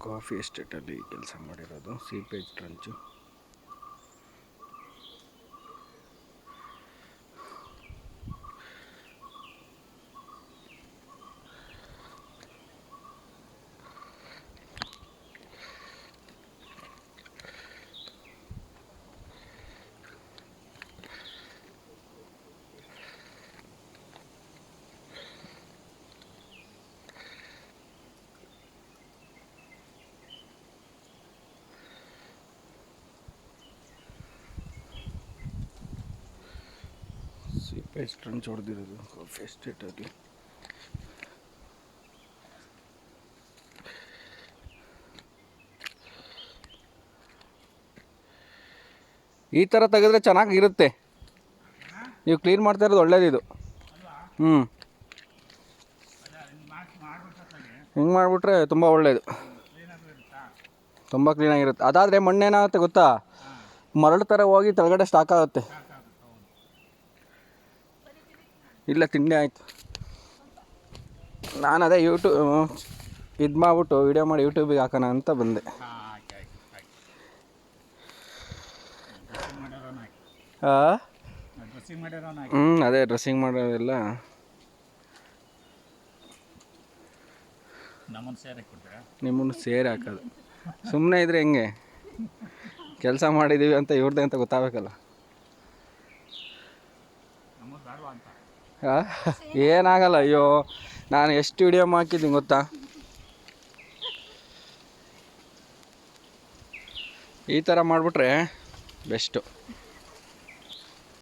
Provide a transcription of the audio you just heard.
Coffee ಎಸ್ಟೇಟಲ್ಲಿ ಕೆಲಸ ಮಾಡಿರೋದು ಸೀಪೇಜ್ ಟ್ರಂಚು ಸೀಪೇಜ್ ಟ್ರಂಚ್ ಹೊಡೆದಿರೋದು. ಕಾಫಿ ಎಸ್ಟೇಟಲ್ಲಿ ಈ ಥರ ತೆಗೆದ್ರೆ ಚೆನ್ನಾಗಿರುತ್ತೆ. ನೀವು ಕ್ಲೀನ್ ಮಾಡ್ತಾ ಇರೋದು ಒಳ್ಳೇದಿದು ಹ್ಞೂ ಹಿಂಗೆ ಮಾಡಿಬಿಟ್ರೆ ತುಂಬ ಒಳ್ಳೆಯದು ತುಂಬ ಕ್ಲೀನಾಗಿರುತ್ತೆ ಅದಾದರೆ ಮಣ್ಣೇನಾಗುತ್ತೆ ಗೊತ್ತಾ? ಮರಳು ಥರ ಹೋಗಿ ತೆಳಗಡೆ ಸ್ಟಾಕ್ ಆಗುತ್ತೆ. ಇಲ್ಲ ತಿಂಡಿ ಆಯಿತು. ನಾನು ಅದೇ ಯೂಟ್ಯೂಬ್ ಇದು ಮಾಡ್ಬಿಟ್ಟು ವಿಡಿಯೋ ಮಾಡಿ ಯೂಟ್ಯೂಬಿಗೆ ಹಾಕೋಣ ಅಂತ ಬಂದೆ. ಹ್ಞೂ ಅದೇ ಡ್ರೆಸ್ಸಿಂಗ್ ಮಾಡೋದೆಲ್ಲ ನಮ್ಮನ್ನು ಸೇರಿ ಕೊಡ್ತೀರಾ? ನಿಮ್ಮನ್ನು ಸೇರಿ ಹಾಕೋದು. ಸುಮ್ಮನೆ ಇದ್ರೆ ಹೆಂಗೆ? ಕೆಲಸ ಮಾಡಿದ್ದೀವಿ ಅಂತ ಇವ್ರದ್ದೇ ಅಂತ ಗೊತ್ತಾಗಬೇಕಲ್ಲ. ಏನಾಗಲ್ಲ ಅಯ್ಯೋ. ನಾನು ಎಷ್ಟು ವಿಡಿಯೋ ಹಾಕಿದ್ದೀನಿ ಗೊತ್ತಾ? ಈ ಥರ ಮಾಡಿಬಿಟ್ರೆ ಬೆಸ್ಟು